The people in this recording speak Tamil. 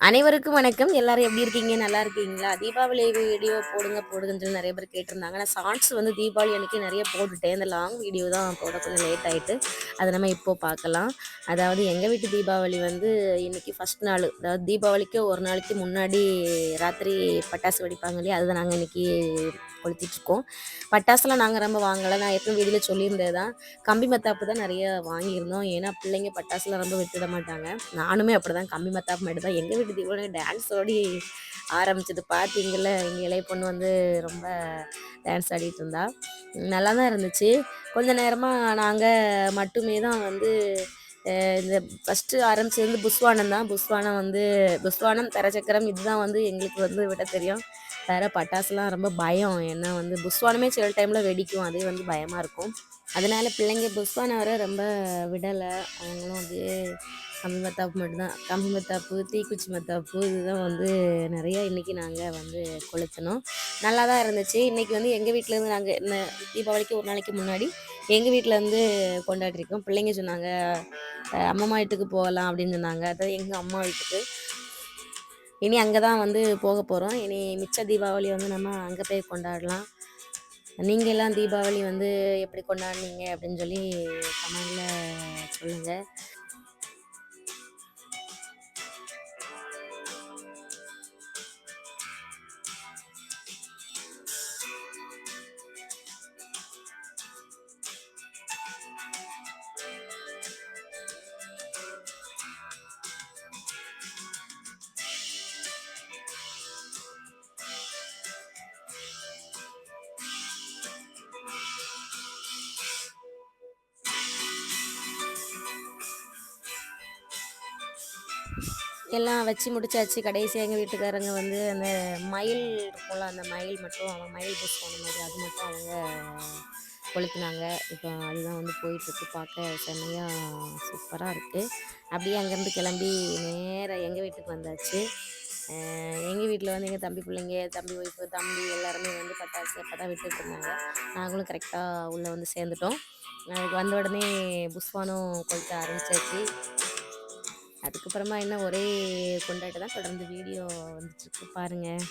அனைவருக்கும் வணக்கம். எல்லாரும் எப்படி இருக்கீங்க? நல்லா இருக்கீங்களா? தீபாவளி வீடியோ போடுங்க போடுங்கன்னு சொல்லி நிறைய பேர் கேட்டிருந்தாங்க. நான் ஷார்ட்ஸ் வந்து தீபாவளி அன்றைக்கி நிறைய போட்டுட்டேன். இந்த லாங் வீடியோ தான் போட கொஞ்சம் லேட் ஆகிட்டு அதை நம்ம இப்போ பார்க்கலாம். அதாவது எங்கள் வீட்டு தீபாவளி வந்து இன்றைக்கி ஃபஸ்ட் நாள். அதாவது தீபாவளிக்கு ஒரு நாளைக்கு முன்னாடி ராத்திரி பட்டாசு வெடிப்பாங்க இல்லையா? அதுதான் நாங்கள் இன்னைக்கு கொளுத்திட்ருக்கோம் பட்டாசுலாம் நாங்கள் ரொம்ப வாங்கலை. நான் எப்பவும் வீதியில் சொல்லியிருந்தது தான். கம்பி மத்தாப்பு தான் நிறைய வாங்கியிருந்தோம். ஏன்னா பிள்ளைங்க பட்டாசுலாம் ரொம்ப விட்டுட மாட்டாங்க. நானுமே அப்படி தான் கம்பி மத்தாப்பு மட்டும் தான் எங்கள் வீட்டு தீபாவளி டான்ஸ் ஓடி ஆரம்பிச்சது. பார்த்தீங்கள எங்கள் இளைய பொண்ணு வந்து ரொம்ப டான்ஸ் ஆடிட்டு இருந்தா. நல்லா தான் இருந்துச்சு. கொஞ்ச நேரமாக நாங்கள் மட்டுமே தான் வந்து இந்த ஃபஸ்ட்டு ஆரம்பிச்சது வந்து புஸ்வானம் தான். புஸ்வானம் வந்து புஸ்வானம் தரச்சக்கரம் இதுதான் வந்து எங்களுக்கு வந்து விட தெரியும். வேறு பட்டாசுலாம் ரொம்ப பயம். ஏன்னா வந்து புஸ்வானமே சில டைமில் வெடிக்கும். அதே வந்து பயமாக இருக்கும். அதனால் பிள்ளைங்க புஸ்வானம் வர ரொம்ப விடலை. அவங்களும் அப்படியே கம்பி மத்தாப்பு மட்டும்தான். கம்பி மத்தாப்பு தீக்குச்சி மத்தாப்பு இதுதான் வந்து நிறையா இன்றைக்கி நாங்கள் வந்து கொளுத்தினோம் நல்லா தான் இருந்துச்சு. இன்றைக்கி வந்து எங்கள் வீட்டிலேருந்து நாங்கள் இந்த தீபாவளிக்கு ஒரு நாளைக்கு முன்னாடி எங்கள் வீட்டில் கொண்டாடிருக்கோம். பிள்ளைங்க சொன்னாங்க அம்மா வீட்டுக்கு போகலாம் அப்படின்னு சொன்னாங்க. அதாவது எங்கள் அம்மா வீட்டுக்கு. இனி அங்கே தான் வந்து போக போகிறோம் இனி மிச்ச தீபாவளி வந்து நம்ம அங்கே போய் கொண்டாடலாம். நீங்கள் எல்லாம் தீபாவளி வந்து எப்படி கொண்டாடினீங்க அப்படின்னு சொல்லி கமெண்டில் சொல்லுங்கள் எல்லாம் வச்சு முடிச்சாச்சு. கடைசியாக எங்கள் வீட்டுக்காரங்க வந்து அந்த மயில் இருக்கும்ல அந்த மயில் மட்டும் அவங்க மயில் புஷ் போன மாதிரி அது மட்டும் அவங்க கொளுத்துனாங்க. இப்போ அதுதான் வந்து போயிட்டுருக்கு. பார்க்க செம்மையாக சூப்பராக இருக்குது அப்படியே அங்கேருந்து கிளம்பி நேராக எங்கள் வீட்டுக்கு வந்தாச்சு. எங்கள் வீட்டில் வந்து எங்கள் தம்பி பிள்ளைங்க தம்பி ஒய்ஃபு தம்பி எல்லாருமே வந்து பட்டாசு அப்போ தான் விட்டுட்டு இருந்தாங்க. நாங்களும் கரெக்டாக உள்ளே வந்து சேர்ந்துட்டோம். அதுக்கு வந்த உடனே புஷ்வானும் கொளுத்த ஆரம்பிச்சாச்சு. அதுக்கப்புறமா என்ன ஒரே கொண்டாட்டம் தான் தொடர்ந்து வீடியோ வந்துட்டுருக்கு பாருங்கள்